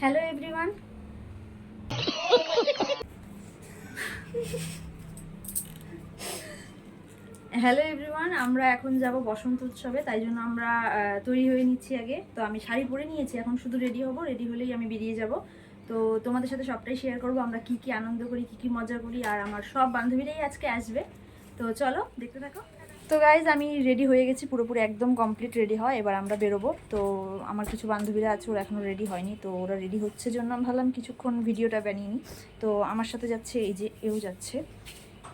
Hello everyone hello everyone আমরা এখন যাব বসন্ত উৎসবে, তাই জন্য আমরা তৈরি হয়ে নিচ্ছি আগে। তো আমি শাড়ি পরে নিয়েছি, এখন শুধু রেডি হব রেডি হলেই আমি বেরিয়ে যাব। তো তোমাদের সাথে সবটাই শেয়ার করব, আমরা কি কি আনন্দ করি, কি কি মজা করি, আর আমার সব বান্ধবীরাই আজকে আসবে। তো চলো, দেখতে থাকো। তো গাইজ আমি রেডি হয়ে গেছি, পুরোপুরি একদম কমপ্লিট রেডি হয়, এবার আমরা বেরোবো। তো আমার কিছু বান্ধবীরা আছে, ওরা এখনও রেডি হয়নি, তো ওরা রেডি হচ্ছে জন্য আমি ভাবলাম কিছুক্ষণ ভিডিওটা বানিয়ে নিই। তো আমার সাথে যাচ্ছে এই যে, এও যাচ্ছে।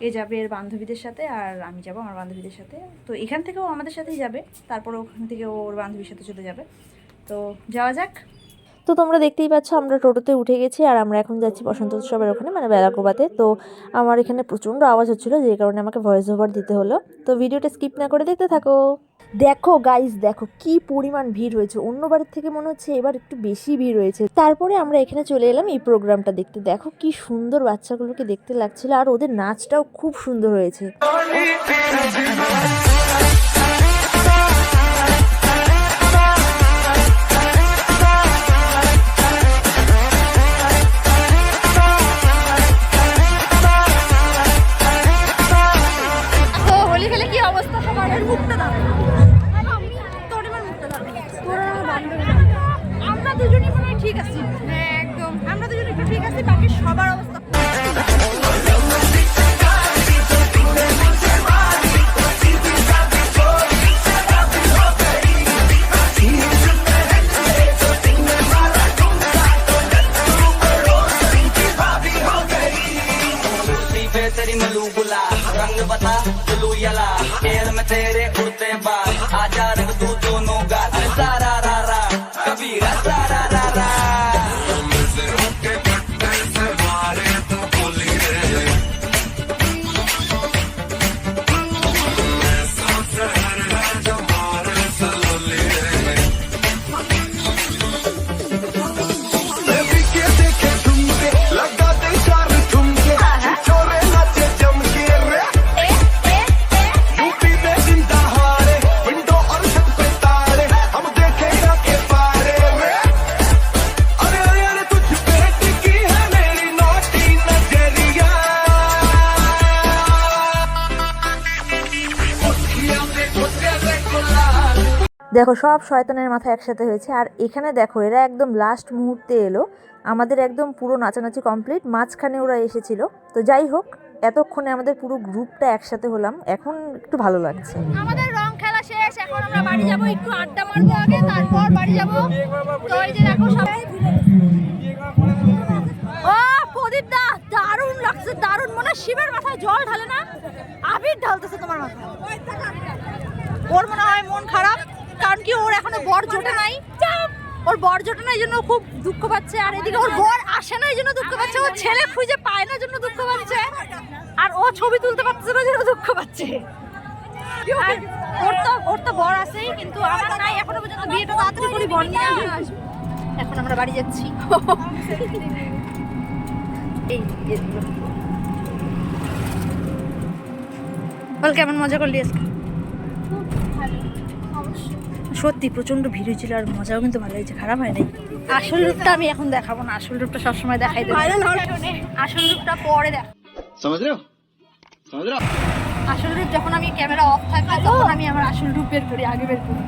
এ যাবে এর বান্ধবীদের সাথে আর আমি যাব আমার বান্ধবীদের সাথে। তো এখান থেকেও আমাদের সাথেই যাবে, তারপরে ওখান থেকে ওর বান্ধবীর সাথে চলে যাবে। তো যাওয়া যাক। তো তোমরা দেখতেই পাচ্ছ আমরা টোটোতে উঠে গেছি আর আমরা এখন যাচ্ছি বসন্ত উৎসবের ওখানে মানে বেলাকোবাতে। তো আমার এখানে প্রচণ্ড আওয়াজ হচ্ছিল, যে কারণে আমাকে ভয়েস ওভার দিতে হলো। তো ভিডিওটা স্কিপ না করে দেখতে থাকো। দেখো গাইস দেখো কি পরিমাণ ভিড় হয়েছে অন্য বাড়ির থেকে মনে হচ্ছে এবার একটু বেশি ভিড় হয়েছে তারপরে আমরা এখানে চলে এলাম এই প্রোগ্রামটা দেখতে। দেখো কি সুন্দর বাচ্চাগুলোকে দেখতে লাগছিল আর ওদের নাচটাও খুব সুন্দর হয়েছে। ঠিক আছি হ্যাঁ একদম আমরা দুজন একটু ঠিক আছি বাকি সবার অবস্থা छुट्टी पे तेरी मलू बुला रंग बता चलू यला खेल में तेरे उड़ते बाल দেখো, সব শয়তানের মাথা একসাথে হয়েছে। আর এখানে দেখো, এরা একদম লাস্ট মুহূর্তে এলো। আমাদের একদম পুরো নাচানাচি কমপ্লিট মাঝখানে ওরা এসেছিল। তো যাই হোক, এতক্ষণে আমাদের পুরো গ্রুপটা একসাথে হলাম। এখন একটু ভালো লাগছে। আমাদের রং খেলা শেষ। এখন আমরা বাড়ি যাব, একটু আড্ডা মারবো আগে, তারপর বাড়ি যাব। তো এই যে দেখো সবাই ও, প্রদীপ দা, দারুণ লাগছে, দারুণ। মনে শিবের মাথায় জল ঢালে না? আবির ঢালতেছে তোমার মাথায়। ওর মনে হয় মন খারাপ। এখনও বর জোটে নাই। ওর বর জোটে নাই জন্য খুব দুঃখ পাচ্ছে। আর এদিকে ওর বর আসে না, এই জন্য দুঃখ পাচ্ছে। ও ছেলে খুঁজে পায় না জন্য দুঃখ পাচ্ছে। আর ও ছবি তুলতে পারছে না জন্য দুঃখ পাচ্ছে। ওর তো ওর তো বর আছেই, কিন্তু আমার নাই। এখনও পর্যন্ত বিয়েটা তাড়াতাড়ি করি, বর নিয়ে এখন আমরা বাড়ি যাচ্ছি। এই এই। বল, কেমন মজা করলি আজকে? সত্যি প্রচণ্ড ভিড় হয়েছিল আর মজাও কিন্তু ভালো হয়েছে খারাপ হয় নাই। আসল রূপটা আমি এখন দেখাবো না আসল রূপটা সবসময় দেখাই দেবো। আসল রূপটা পরে দেখ। আসল রূপ যখন আমি ক্যামেরা অফ থাকবে তখন আমি আমার আসল রূপ বের করি আগে বের করি।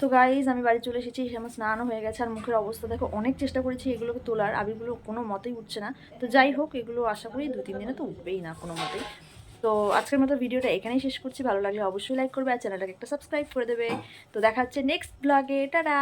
তো গাইজ আমি বাড়ি চলে এসেছি আমার স্নানও হয়ে গেছে আর মুখের অবস্থা দেখো অনেক চেষ্টা করেছি এগুলোকে তোলার আবিরগুলো কোনো মতেই উঠছে না। তো যাই হোক এগুলো আশা করি দু তিন দিনে তো উঠবেই না কোনো মতেই। তো আজকের মতো ভিডিওটা এখানেই শেষ করছি। ভালো লাগলে অবশ্যই লাইক করবে আর চ্যানেলটাকে একটা সাবস্ক্রাইব করে দেবে। তো দেখা হচ্ছে নেক্সট ব্লগে টাটা!